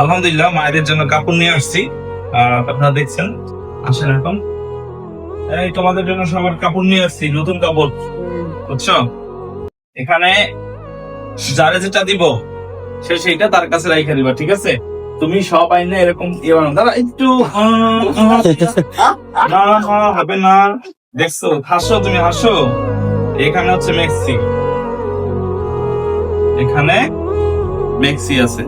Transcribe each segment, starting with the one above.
আলহামদুলিল্লাহ, মায়েদের জন্য কাপড় নিয়ে আসছি। আপনারা দেখছেন, আসেন এখন। এই তোমাদের জন্য সবার কাপড় নিয়ে আসছি, নতুন কাপড়, বুঝছ? এখানে যারে যেটা দিব, সে সেইটা তার কাছে রাইখা দিবা, ঠিক আছে? তুমি সব আইনে এরকম ইয়ে বানাও। দাঁড়া, একটু হবে না। দেখছ, হাসো, তুমি হাসো। এখানে হচ্ছে মেক্সি। এখানে মেক্সি আছে।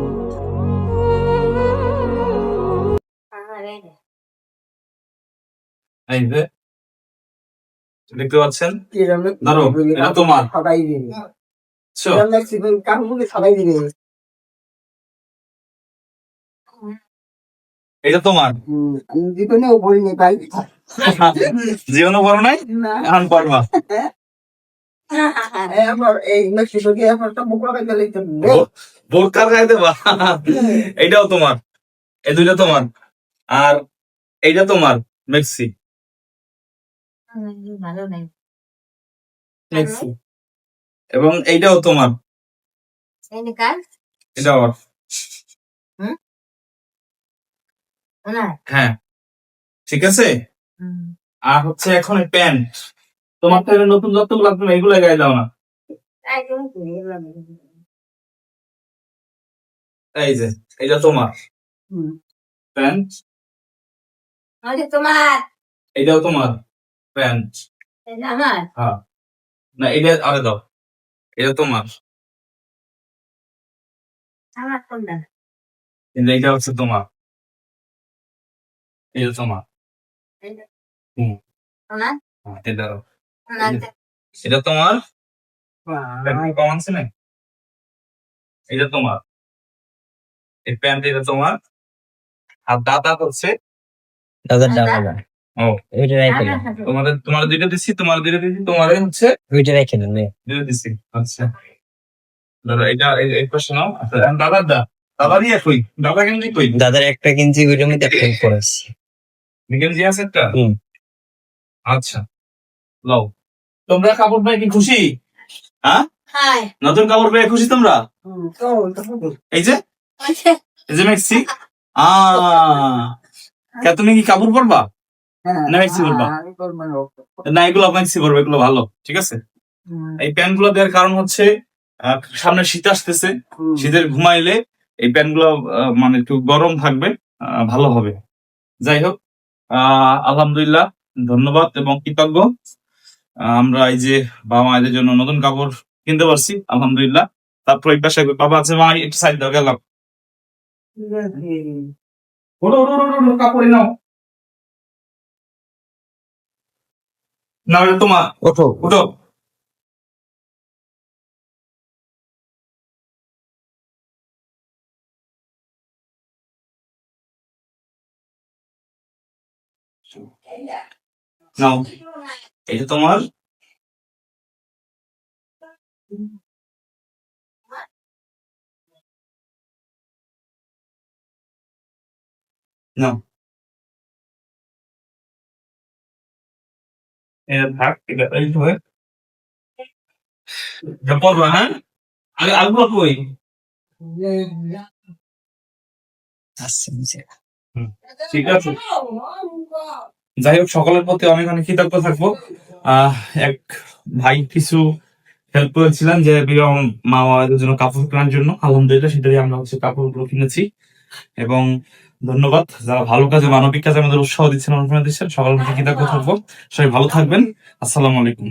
এই যে দেখতে পাচ্ছেন? ধরো এটা তোমার। সবাই সবাই দিবে এটা তোমার? জীবনেও বলিনি ভাই। জীবনে বড় নাই? এখন পারবা বোরকার গায়ে দেবা। এইটাও তোমার। এই দুইটা তোমার। আর এইটা তোমার মেক্সি। ভালো নাই। এবং এইটাও তোমার? এটা আবার। হ্যাঁ। ঠিক আছে? আর হচ্ছে এখন প্যান্ট। তোমার তো নতুন যতগুলো তুমি এগুলো গায়ে দাও না। এই যে এটা তোমার। প্যান্ট। তোমার। এটাও তোমার। প্যান্ট। হ্যাঁ। না এটা আরে দাও। এটা তোমার। কিন্তু এটা হচ্ছে তোমার। এটা তোমার। হ্যাঁ, এটা এটা তোমার? কম আছে না? এটা তোমার। এই প্যান্ট এটা তোমার। আর দাদা হচ্ছে? দাদার দাদা? ও। ওইটা রেখে দেন তোমাদের তোমার দুইটা তোমার দুইটা তোমার হচ্ছে ওইটা রেখে দেন নে। দুইটা দিচ্ছি আচ্ছা। দাদা এটা এই- এই পাশে নাও। আচ্ছা দাদার দা কই দাদা কেন কই দাদার একটা ওইটার মধ্যে আছে। আচ্ছা লও। তোমরা কাপড় পেয়ে কি খুশি? হ্যাঁ? নতুন কাপড় পেয়ে খুশি তোমরা। এই যে? এই যে মেক্সি আ তুমি কি কাপড় পরবা? হ্যাঁ? হ্যাঁ, করব না। এগুলো এগুলো ভালো ঠিক আছে? এই প্যান্টগুলো দেওয়ার কারণ হচ্ছে সামনে শীত আসতেছে শীতের ঘুমাইলে এই প্যান্টগুলো মানে একটু গরম থাকবে ভালো হবে। যাই হোক আহ, আলহামদুলিল্লাহ ধন্যবাদ এবং কৃতজ্ঞ। আমরা এই যে বাবা মায়েদের জন্য নতুন কাপড় কিনতে পারছি আলহামদুলিল্লাহ। তারপর এই পাশে বাবা আছে মা একটু সাইড দাও গেলাম। কাপড় নাও। না এটা তোমার ওঠো। ওঠো নাও এটা তোমার। নাও। হয়ে? ঠিক আছে। যাই হোক, সকলের প্রতি অনেক অনেক কৃতজ্ঞ থাকব। আহ, এক ভাই কিছু হেল্প করেছিলেন যে বিবাহ মা বাবাদের জন্য কাপড় কেনার জন্য। আলহামদুলিল্লাহ, সেটাই আমরা হচ্ছে কাপড়গুলো কিনেছি। এবং ধন্যবাদ যারা ভালো কাজে মানবিক কাজে আমাদের উৎসাহ দিচ্ছেন দিচ্ছেন সকাল থেকে কৃতজ্ঞ থাকব। সবাই ভালো থাকবেন। আসসালামু আলাইকুম।